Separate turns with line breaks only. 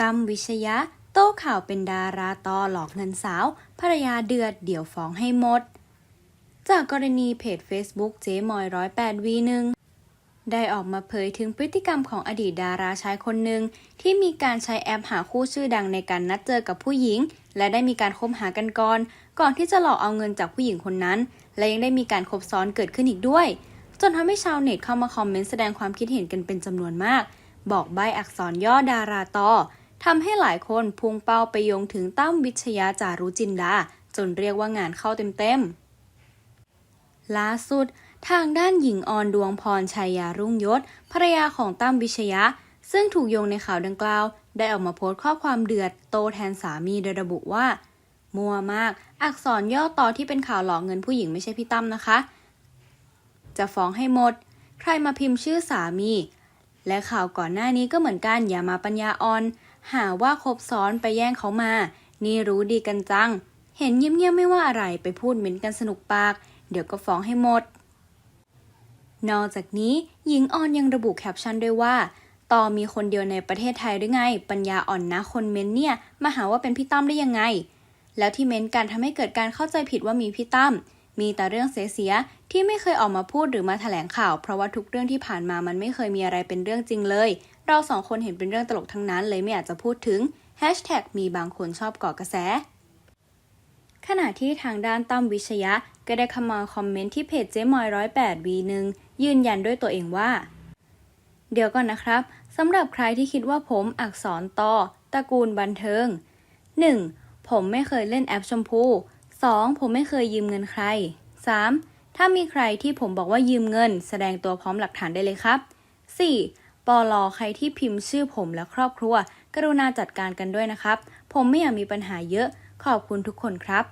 ตั้มวิชยะ โต้ข่าวเป็นดาราตอหลอกเงินสาว ภรรยาเดือดเดี๋ยวฟ้องให้หมด จากกรณีเพจ Facebook เจ๊มอยร้อยแปดวีหนึ่งได้ออกมาเผยถึงพฤติกรรมของอดีตดาราชายคนหนึ่งที่มีการใช้แอปหาคู่ชื่อดังในการนัดเจอกับผู้หญิง และได้มีการคบหากันก่อน ก่อนที่จะหลอกเอาเงินจากผู้หญิงคนนั้น และยังได้มีการคบซ้อนเกิดขึ้นอีกด้วย จนทำให้ชาวเน็ตเข้ามาคอมเมนต์แสดงความคิดเห็นกันเป็นจำนวนมาก บอกใบอักษรย่อดาราตอ ทำให้หลายคนพุ่งเป้าไปโยงถึงตั้มวิชยาจารุจินดา จนเรียกว่างานเข้าเต็มๆ ล่าสุด ทางด้านหญิงออนดวงพรชัยยารุ่งยศภรรยาของตั้มวิชยะ ซึ่งถูกโยงในข่าวดังกล่าว ได้ออกมาโพสต์ข้อความเดือดโตแทนสามีโดยระบุว่า มัวมาก อักษรย่อต่อที่เป็นข่าวหลอกเงินผู้หญิงไม่ใช่พี่ตั้มนะคะ จะฟ้องให้หมด ใครมาพิมพ์ชื่อสามี และข่าวก่อนหน้านี้ก็เหมือนกันอย่ามาปัญญาอ่อน หาว่าคบซ้อนไปแย่งเขามา นี่รู้ดีกันจัง เห็นเงียบๆไม่ว่าอะไรไปพูดเหม็นกันสนุกปาก เดี๋ยวก็ฟ้องให้หมด นอกจากนี้หญิงออนยังระบุแคปชั่นด้วยว่าต่อมีคนเดียวในประเทศไทยหรือไง ปัญญาอ่อนนะคนเม้นเนี่ยมาหาว่าเป็นพี่ตั้มได้ยังไง แล้วที่เม้นการทำให้เกิดการเข้าใจผิดว่ามีพี่ตั้ม มีแต่เรื่องเสียที่ไม่เคยออกมาพูดหรือมาแถลงข่าว เพราะว่าทุกเรื่องที่ผ่านมามันไม่เคยมีอะไรเป็นเรื่องจริงเลย เราสองคนเห็นเป็นเรื่องตลกทั้งนั้นเลยไม่อยากจะพูดถึง Hashtag มีบางคนชอบก่อกระแส ขณะที่ทางด้านตั้มวิชยะ ก็ได้เข้ามาคอมเมนต์ที่เพจเจ๊มอยร้อยแปดวีหนึ่งยืนยันด้วยตัวเองว่า เดี๋ยวก่อนนะครับสำหรับใครที่คิดว่าผมอักษรตอตระกูลบันเทิง 1. ผมไม่เคยเล่นแอปชมพู 2. ผมไม่เคยยืมเงินใคร 3. ถ้ามีใครที่ผมบอกว่ายืมเงิน แสดงตัวพร้อมหลักฐานได้เลยครับ 4. ปลอใครที่พิมพ์ชื่อผมและครอบครัว กรุณาจัดการกันด้วยนะครับ ผมไม่อยากมีปัญหาเยอะ ขอบคุณทุกคนครับ